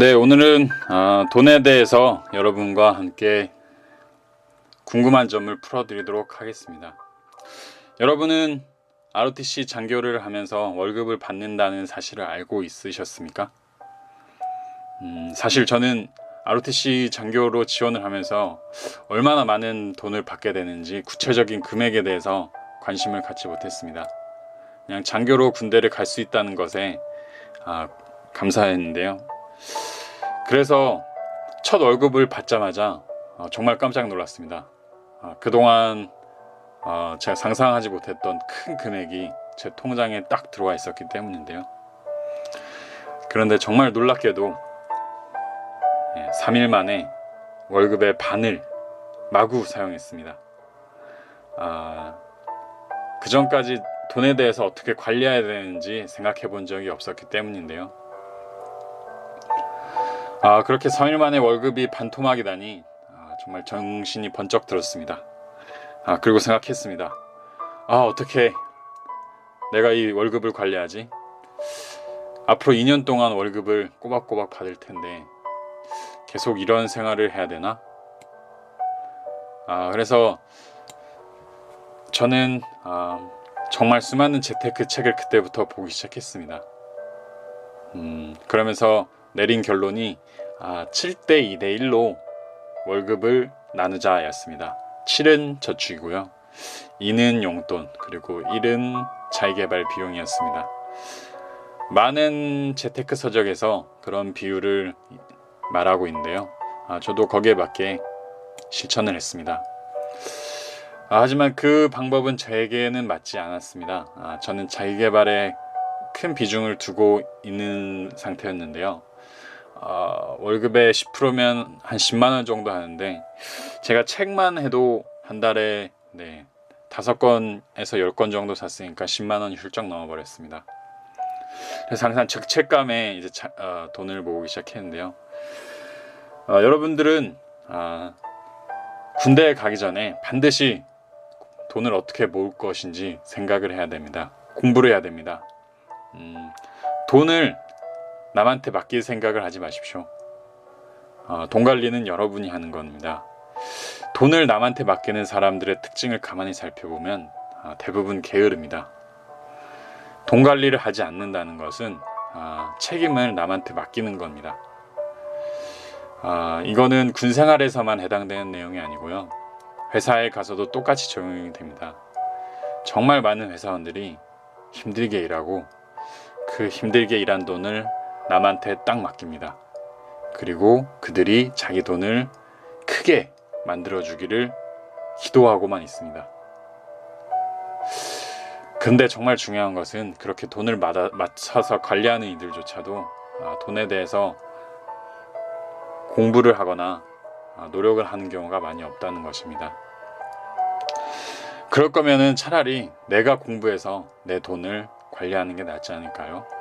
네, 오늘은 아, 돈에 대해서 여러분과 함께 궁금한 점을 풀어드리도록 하겠습니다. 여러분은 ROTC 장교를 하면서 월급을 받는다는 사실을 알고 있으셨습니까? 음, 사실 저는 ROTC 장교로 지원을 하면서 얼마나 많은 돈을 받게 되는지 구체적인 금액에 대해서 관심을 갖지 못했습니다. 그냥 장교로 군대를 갈 수 있다는 것에 아, 감사했는데요. 그래서 첫 월급을 받자마자 어, 정말 깜짝 놀랐습니다. 어, 그동안 어, 제가 상상하지 못했던 큰 금액이 제 통장에 딱 들어와 있었기 때문인데요. 그런데 정말 놀랍게도 3일 만에 월급의 반을 마구 사용했습니다. 아, 그 전까지 돈에 대해서 어떻게 관리해야 되는지 생각해 본 적이 없었기 때문인데요. 아, 그렇게 3일 만에 월급이 반토막이다니 아, 정말 정신이 번쩍 들었습니다. 아, 그리고 생각했습니다. 아, 어떻게 내가 이 월급을 관리하지? 앞으로 2년 동안 월급을 꼬박꼬박 받을 텐데 계속 이런 생활을 해야 되나? 아, 그래서 저는 아, 정말 수많은 재테크 책을 그때부터 보기 시작했습니다. 음, 그러면서 내린 결론이 아, 7대 2대 1로 월급을 나누자였습니다. 7은 저축이고요. 2는 용돈, 그리고 1은 자기개발 비용이었습니다. 많은 재테크 서적에서 그런 비율을 말하고 있는데요. 아, 저도 거기에 맞게 실천을 했습니다. 아, 하지만 그 방법은 저에게는 맞지 않았습니다. 아, 저는 자기개발에 큰 비중을 두고 있는 상태였는데요. 어, 월급의 10%면 한 10만 원 정도 하는데 제가 책만 해도 한 달에 네, 다섯 건에서 열건 정도 샀으니까 10만 원이 훌쩍 넘어버렸습니다. 그래서 항상 적책감에 이제 자, 어, 돈을 모으기 시작했는데요. 어, 여러분들은 아, 군대에 가기 전에 반드시 돈을 어떻게 모을 것인지 생각을 해야 됩니다. 공부를 해야 됩니다. 음, 돈을 남한테 맡길 생각을 하지 마십시오. 어, 돈 관리는 여러분이 하는 겁니다. 돈을 남한테 맡기는 사람들의 특징을 가만히 살펴보면 어, 대부분 게으릅니다. 돈 관리를 하지 않는다는 것은 어, 책임을 남한테 맡기는 겁니다. 아, 이거는 군 생활에서만 해당되는 내용이 아니고요. 회사에 가서도 똑같이 적용이 됩니다. 정말 많은 회사원들이 힘들게 일하고 그 힘들게 일한 돈을 남한테 딱 맡깁니다. 그리고 그들이 자기 돈을 크게 만들어 주기를 기도하고만 있습니다. 근데 정말 중요한 것은 그렇게 돈을 맞춰서 관리하는 이들조차도 아, 돈에 대해서 공부를 하거나 아, 노력을 하는 경우가 많이 없다는 것입니다. 그럴 거면은 차라리 내가 공부해서 내 돈을 관리하는 게 낫지 않을까요?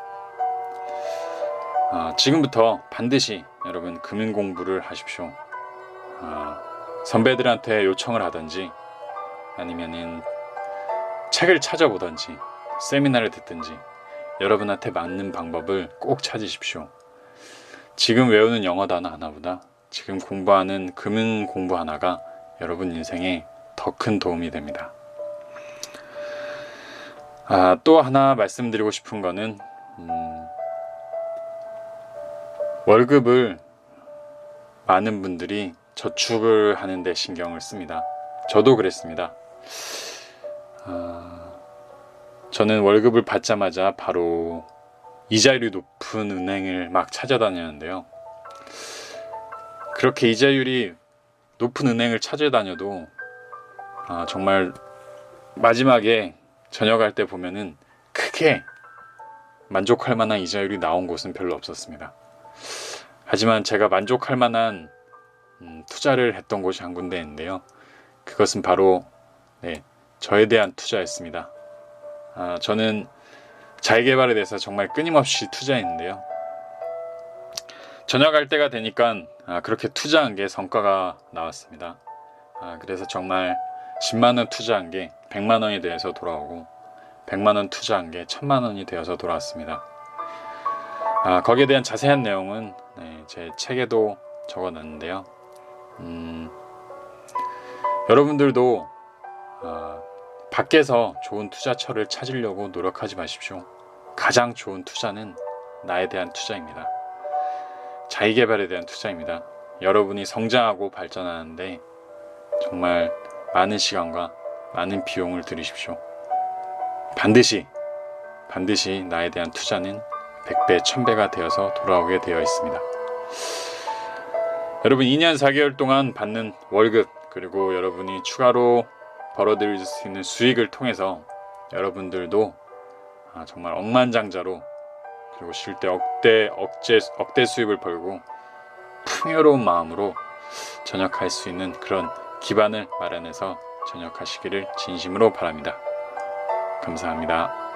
아, 지금부터 반드시 여러분 금융 공부를 하십시오. 아, 선배들한테 요청을 하든지 아니면은 책을 찾아보든지 세미나를 듣든지 여러분한테 맞는 방법을 꼭 찾으십시오. 지금 외우는 영어 단어 하나보다 지금 공부하는 금융 공부 하나가 여러분 인생에 더 큰 도움이 됩니다. 아, 또 하나 말씀드리고 싶은 거는 음, 월급을 많은 분들이 저축을 하는데 신경을 씁니다. 저도 그랬습니다. 아, 저는 월급을 받자마자 바로 이자율이 높은 은행을 막 찾아다녔는데요. 그렇게 이자율이 높은 은행을 찾아다녀도 아, 정말 마지막에 저녁할 때 보면은 크게 만족할 만한 이자율이 나온 곳은 별로 없었습니다. 하지만 제가 만족할 만한 음, 투자를 했던 곳이 한 군데인데요. 그것은 바로 네, 저에 대한 투자였습니다. 아, 저는 자기개발에 대해서 정말 끊임없이 투자했는데요. 저녁할 때가 되니까 아, 그렇게 투자한 게 성과가 나왔습니다. 아, 그래서 정말 10만 원 투자한 게 100만 원이 되어서 돌아오고 100만 원 투자한 게 1000만 원이 되어서 돌아왔습니다. 아, 거기에 대한 자세한 내용은 네, 제 책에도 적어놨는데요. 음, 여러분들도 아, 밖에서 좋은 투자처를 찾으려고 노력하지 마십시오. 가장 좋은 투자는 나에 대한 투자입니다. 자기 개발에 대한 투자입니다. 여러분이 성장하고 발전하는데 정말 많은 시간과 많은 비용을 들이십시오. 반드시 반드시 나에 대한 투자는 100배, 1000배가 되어서 돌아오게 되어 있습니다. 여러분 2년 4개월 동안 받는 월급 그리고 여러분이 추가로 벌어들일 수 있는 수익을 통해서 여러분들도 아, 정말 억만장자로 그리고 쉴 때 억대 억제 억대 수입을 벌고 풍요로운 마음으로 전역할 수 있는 그런 기반을 마련해서 전역하시기를 진심으로 바랍니다. 감사합니다.